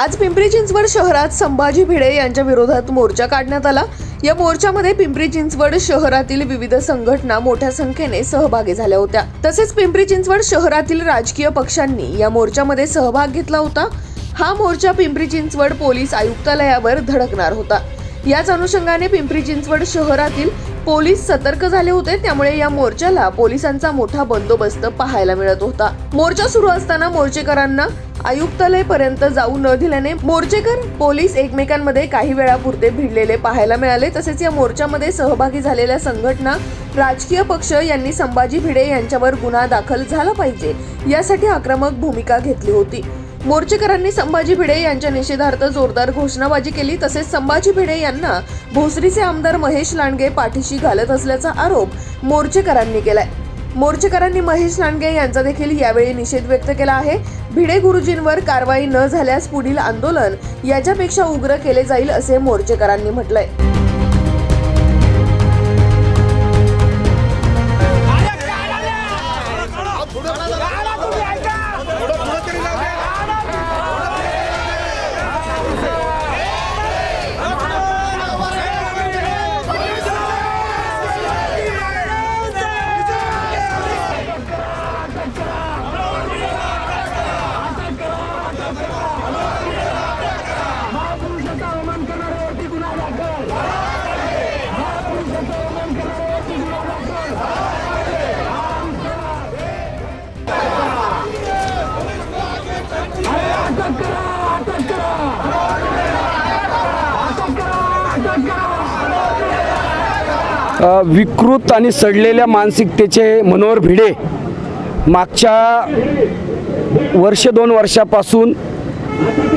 आज पिंपरी चिंचवड शहरात संभाजी भिडे यांच्या विरोधात मोर्चा काढण्यात आला. या मोर्चामध्ये पिंपरी चिंचवड शहरातील विविध संघटना मोठ्या संख्येने सहभागी झाल्या होत्या. तसेच पिंपरी चिंचवड शहरातील राजकीय पक्षांनी या मोर्चामध्ये सहभाग घेतला होता. हा मोर्चा पिंपरी चिंचवड पोलीस आयुक्तालयावर धडकणार होता. याच अनुषंगाने पिंपरी चिंचवड शहरातील पोलीस सतर्क झाले होते त्यामुळे या मोर्चाला पोलिसांचा मोठा बंदोबस्त पाहायला मिळत होता. मोर्चा सुरू असताना मोर्चेकरांना आयुक्तालय पर्यंत जाऊ न दिल्याने मोर्चेकर पोलीस एकमेकांमध्ये काही वेळापुरते भिडलेले पाहायला मिळाले. तसेच या मोर्चामध्ये सहभागी झालेल्या संघटना राजकीय पक्ष यांनी संभाजी भिडे यांच्यावर गुन्हा दाखल झाला पाहिजे यासाठी आक्रमक भूमिका घेतली होती. मोर्चेकरांनी संभाजी भिडे यांच्या निषेधार्थ जोरदार घोषणाबाजी केली तसेच संभाजी भिडे यांना भोसरीचे आमदार महेश लांडगे पाठीशी घालत असल्याचा आरोप मोर्चेकरांनी केलाय. मोर्चेकरांनी महेश लांडगे यांचा देखील यावेळी निषेध व्यक्त केला आहे. भिडे गुरुजींवर कारवाई न झाल्यास पुढील आंदोलन याच्यापेक्षा उग्र केले जाईल असे मोर्चेकरांनी म्हटलंय. विकृत आणि सडलेल्या मानसिकतेचे मनोहर भिडे मागच्या वर्ष दोन वर्षापासून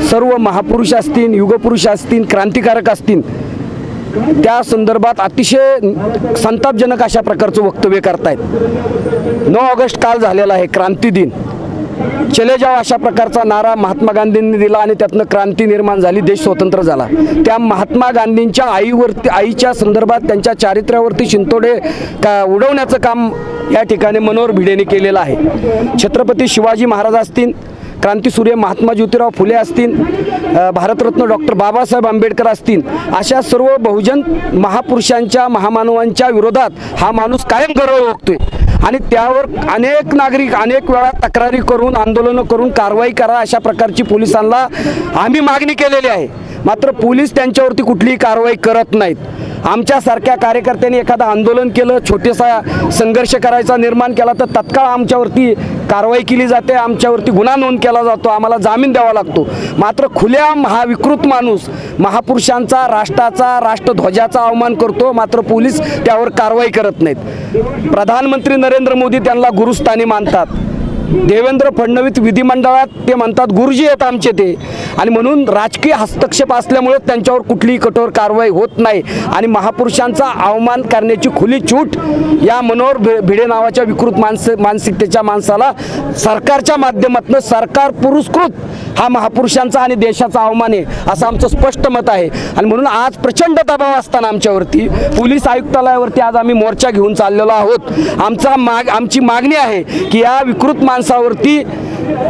सर्व महापुरुष असतील युगपुरुष असतील क्रांतिकारक असतील त्या संदर्भात अतिशय संतापजनक अशा प्रकारचं वक्तव्य करतायत. नऊ ऑगस्ट काल झालेला आहे क्रांती दिन. चले जाओ अशा प्रकारचा नारा महात्मा गांधींनी दिला आणि त्यातनं क्रांती निर्माण झाली देश स्वतंत्र झाला. त्या महात्मा गांधींच्या आईवरती आईच्या संदर्भात त्यांच्या चारित्र्यावरती शिंतोडे का उडवण्याचं काम या ठिकाणी मनोहर भिडेने केलेलं आहे. छत्रपती शिवाजी महाराज असतील क्रांतीसूर्य महात्मा ज्योतिराव फुले असतील भारतरत्न डॉक्टर बाबासाहेब आंबेडकर असतील अशा सर्व बहुजन महापुरुषांच्या महामानवांच्या विरोधात हा माणूस कायम गर्व ओळखतोय आणि त्यावर अनेक नागरिक अनेक वेळा तक्रारी करून आंदोलनं करून कारवाई करा अशा प्रकारची पोलिसांना आम्ही मागणी केलेली आहे. मात्र पोलीस त्यांच्यावरती कुठलीही कारवाई करत नाहीत. आमच्यासारख्या कार्यकर्त्यांनी एखादं आंदोलन केलं छोटेसा संघर्ष करायचा निर्माण केला तर तत्काळ आमच्यावरती कारवाई केली जाते आमच्यावरती गुन्हा नोंद केला जातो आम्हाला जामीन द्यावा लागतो. मात्र खुल्या हा विकृत माणूस महापुरुषांचा राष्ट्राचा राष्ट्रध्वजाचा अवमान करतो मात्र पोलीस त्यावर कारवाई करत नाहीत. प्रधानमंत्री नरेंद्र मोदी त्यांना गुरुस्थानी मानतात. देवेंद्र फडणवीस विधिमंडळात ते म्हणतात गुरुजी आहेत आमचे ते. आणि म्हणून राजकीय हस्तक्षेप असल्यामुळे त्यांच्यावर कुठलीही कठोर कारवाई होत नाही. आणि महापुरुषांचा अवमान करण्याची खुली छूट या मनोहर भि- भिडे नावाच्या विकृत मानस मानसिकतेच्या माणसाला सरकारच्या माध्यमातून सरकार पुरस्कृत हा महापुरुषांचा आणि देशाचा अवमान आहे असं आमचं स्पष्ट मत आहे. आणि म्हणून आज प्रचंड दबाव असताना आमच्यावरती पोलीस आयुक्तालयावरती आज आम्ही मोर्चा घेऊन चाललेलो आहोत. आमचा माग आमची मागणी आहे की या विकृत माणसावरती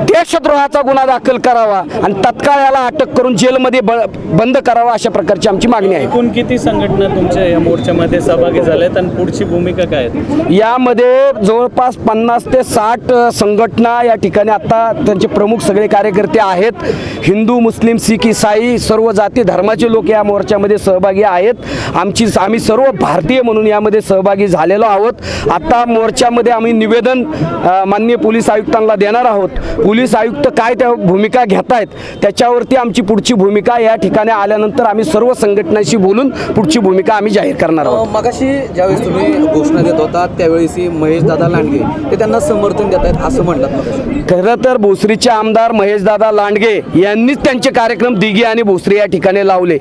देशद्रोहाचा गुन्हा दाखल करावा आणि तत्काळ याला अटक करून जेलमध्ये बंद करावा अशा प्रकारची आमची मागणी आहे. एकूण किती संघटना तुमच्या या मोर्चामध्ये सहभागी झाल्यात आणि पुढची भूमिका काय आहे? यामध्ये जवळपास पन्नास ते साठ संघटना या ठिकाणी आता त्यांचे प्रमुख सगळे कार्यकर्ते आहेत. हिंदू मुस्लिम सिख इसाई सर्व जाती धर्माचे लोक या मोर्चामध्ये सहभागी आहेत. आमची आम्ही सर्व भारतीय म्हणून यामध्ये सहभागी झालेलो आहोत. आता मोर्चामध्ये आम्ही निवेदन माननीय पोलीस आयुक्तांना देणार आहोत. पोलीस आयुक्त काय त्या भूमिका घेत आहेत त्याच्यावरती आमची पुढची भूमिका या ठिकाणी आल्यानंतर आम्ही सर्व संघटनांशी बोलून पुढची भूमिका आम्ही जाहीर करणार आहोत. मगाशी ज्यावेळेस तुम्ही घोषणा देत होता त्यावेळेस महेश दादा लांडगे ते त्यांना समर्थन देत आहेत असं म्हणतात खरं तर भोसरीचे आमदार महेशदादा लांडगे यांनीच त्यांचे कार्यक्रम दिघी आणि भोसरी या ठिकाणी लावले.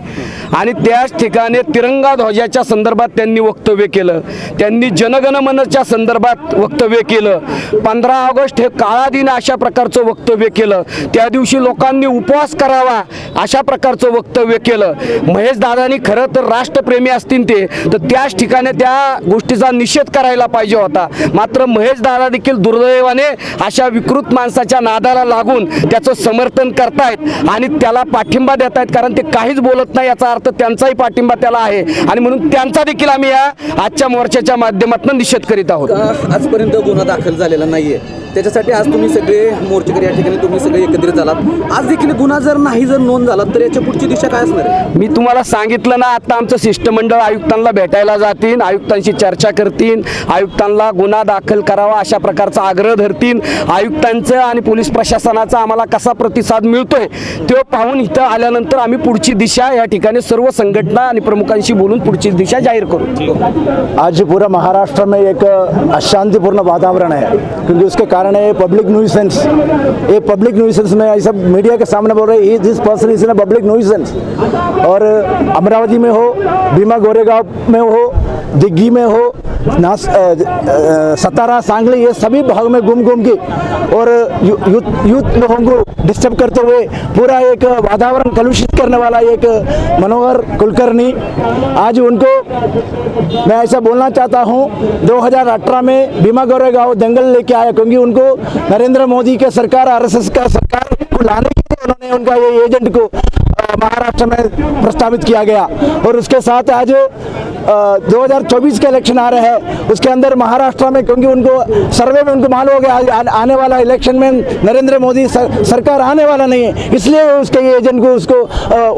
आणि त्याच ठिकाणी तिरंगा ध्वजाच्या संदर्भात त्यांनी वक्तव्य केलं. त्यांनी जनगणमनच्या संदर्भात वक्तव्य केलं. पंधरा ऑगस्ट हे काळा दिन अशा प्रकारचं वक्तव्य केलं. त्या दिवशी लोकांनी उपवास करावा अशा प्रकारचं वक्तव्य केलं. महेशदादांनी खरं तर राष्ट्रप्रेमी असतील ते तर त्याच ठिकाणी त्या गोष्टीचा निषेध करायला पाहिजे होता. मात्र महेशदादा देखील दुर्दैवाने अशा विकृत माणसाच्या नादाला लागून त्याचं समर्थन करतायत आणि त्याला पाठिंबा देत आहेत कारण ते काहीच बोलत नाही याचा अर्थ त्यांचाही पाठिंबा त्याला आहे. आणि म्हणून त्यांचा देखील आम्ही या आजच्या मोर्चाच्या माध्यमातून निषेध करीत आहोत. आजपर्यंत गुन्हा दाखल झालेला नाहीये? त्याच्यासाठी आज तुम्ही सगळे मोर्चेकरी या ठिकाणी तुम्ही सगळे एकत्रित झालात. आज देखील गुन्हा जर नाही जर नोंद झाला तर याच्या पुढची दिशा काय असणार मी तुम्हाला सांगितलं ना आता आमचं शिष्टमंडळ आयुक्तांना भेटायला जातील आयुक्तांशी चर्चा करतील आयुक्तांना गुन्हा दाखल करावा अशा प्रकारचा आग्रह धरतील आयुक्तांचं आणि पोलीस प्रशासनाचा आम्हाला कसा प्रतिसाद मिळतोय तो पाहून इथं आल्यानंतर आम्ही पुढची दिशा या ठिकाणी सर्व संघटना आणि प्रमुखांशी बोलून पुढची दिशा जाहीर करू. आज पूरा महाराष्ट्र में एक अशांतिपूर्ण वातावरण है क्योंकि उसके कारण है पब्लिक न्यूसेंस ये पब्लिक न्यूसेंस में ये सब मीडिया के सामने बोल रहे this person is in public nuisance और अमरावती में हो भीमा गोरेगांव में हो दिग्गी में हो अ, सतारा सांगली ये सभी भाग में घूम घूम के और यूथ लोगों को डिस्टर्ब करते हुए पूरा एक वातावरण कलुषित करने वाला एक मनोहर कुलकर्णी आज उनको मैं ऐसा बोलना चाहता हूँ 2018 में भीमा गोरेगांव दंगल लेके आया क्योंकि उनको नरेंद्र मोदी के सरकार आरएसएस का सरकार को लाने के लिए उन्होंने उनका ये एजेंट को महाराष्ट्र में प्रस्तावित किया गया। और उसके साथ आज अ, 2024 के इलेक्शन आ रहे हैं उसके अंदर महाराष्ट्र में क्योंकि उनको सर्वे में उनको मालूम हो गया आने वाला इलेक्शन में नरेंद्र मोदी सरकार आने वाला नहीं है इसलिए उसके एजेंट को उसको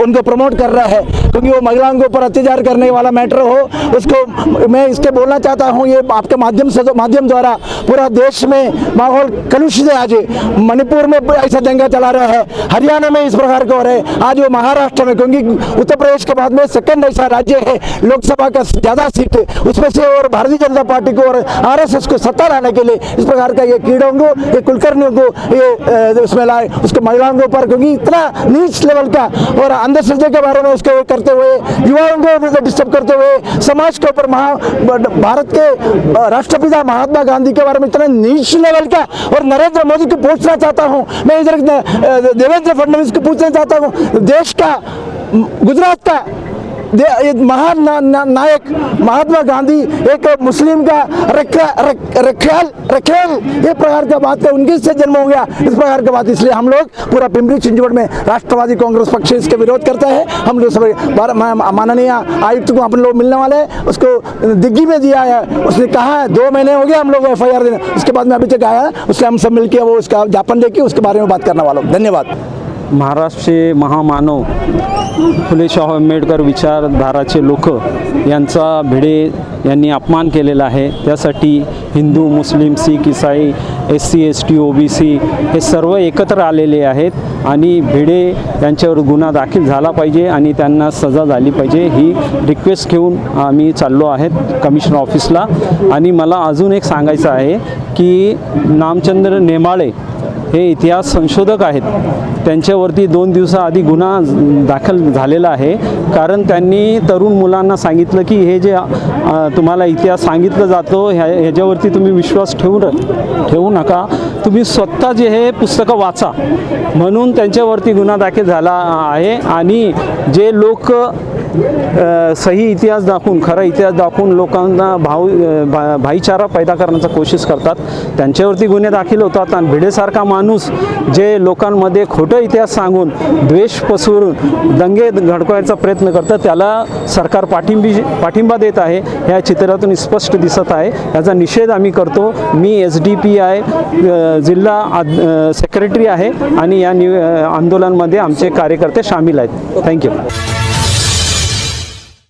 उनको प्रमोट कर रहा है। क्योंकि वो महिलाओं के ऊपर अत्याचार करने वाला मैटर हो, उसको मैं इसके बोलना चाहता हूँ, ये आपके माध्यम से, माध्यम द्वारा पूरा देश में माहौल कलुषित है आज। मणिपुर में ऐसा दंगा चला रहा है, हरियाणा में इस प्रकार का हो रहा है। आज वो महाराष्ट्र में, क्योंकि उत्तर प्रदेश के बाद में सेकंड ऐसा राज्य है, लोकसभा का ज़्यादा सीट, उसमें से और भारतीय जनता पार्टी को और आरएसएस को सत्ता लाने के लिए इस प्रकार का ये कीड़ों को ये कुलकर्णियों को ये उसमें लाए, उसके महिलाओं के ऊपर, क्योंकि इतना नीच लेवल का और अंधश्रद्धा के बारे में उसको करते हुए युवाओं को डिस्टर्ब करते हुए समाज के ऊपर महा भारत के राष्ट्रपिता महात्मा गांधी के बारे में इतना नीच लेवल का और नरेंद्र मोदी को पूछना चाहता हूँ। मैं इधर देवेंद्र फडणवीस को पूछना चाहता हूँ। देश का गुजरात का महान ना, ना, नायक महात्मा गांधी एक मुस्लिम का रख्या रख- रखेल ये प्रकार का बात है उनके से जन्म हो गया। इस प्रकार का बात इसलिए हम लोग पूरा पिंपरी चिंचवड़ में राष्ट्रवादी कांग्रेस पक्ष इसके विरोध करता है। हम लोग सब माननीय आयुक्त को अपन लोग मिलने वाले हैं। उसको दिग्गी में दिया है। उसने कहा है दो महीने हो गए हम लोग एफ़ आई देने। उसके बाद में अभी तक आया उससे हम सब मिलकर वो उसका ज्ञापन लेके उसके बारे में बात करने वाला हूँ। धन्यवाद। महाराष्ट्रचे महामानव फुले आंबेडकर विचारधाराचे लोक यांचा भिडे यांनी अपमान केलेला आहे. त्यासाठी हिंदू मुस्लिम सिख इसाई S C S T O B C हे सर्व एकत्र आलेले आहेत आणि भिडे यांच्यावर गुन्हा दाखल झाला पाहिजे आणि त्यांना सजा झाली पाहिजे ही रिक्वेस्ट घेऊन आम्ही चाललो आहेत कमिशनर ऑफिसला आणि मला अजून एक सांगायचं आहे की नामचंद्र नेमाळे हे इतिहास संशोधक आहेत. त्यांच्यावरती दोन दिवसाआधी गुन्हा दाखल झालेला आहे. कारण त्यांनी तरुण मुलांना सांगितलं की हे जे तुम्हाला इतिहास सांगितलं जातो ह्या ह्याच्यावरती तुम्ही विश्वास ठेवू ठेवू नका. तुम्ही स्वतः जे हे पुस्तकं वाचा. म्हणून त्यांच्यावरती गुन्हा दाखल झाला आहे. आणि जे लोक सही इतिहास दाखवून खरा इतिहास दाखवून लोकांना भाऊ भा भाईचारा पैदा करण्याचा कोशिश करतात त्यांच्यावरती गुन्हे दाखल होतात आणि भिडेसारखा माणूस माणूस जे लोकांमध्ये खोटं इतिहास सांगून द्वेष पसरून दंगे घडकवायचा प्रयत्न करतं त्याला सरकार पाठिंबी पाठिंबा देत आहे ह्या चित्रातून स्पष्ट दिसत आहे. याचा निषेध आम्ही करतो. मी एस डी पी आय जिल्हा आद- सेक्रेटरी आहे आणि या नि आंदोलनामध्ये आमचे कार्यकर्ते सामील आहेत. थँक्यू.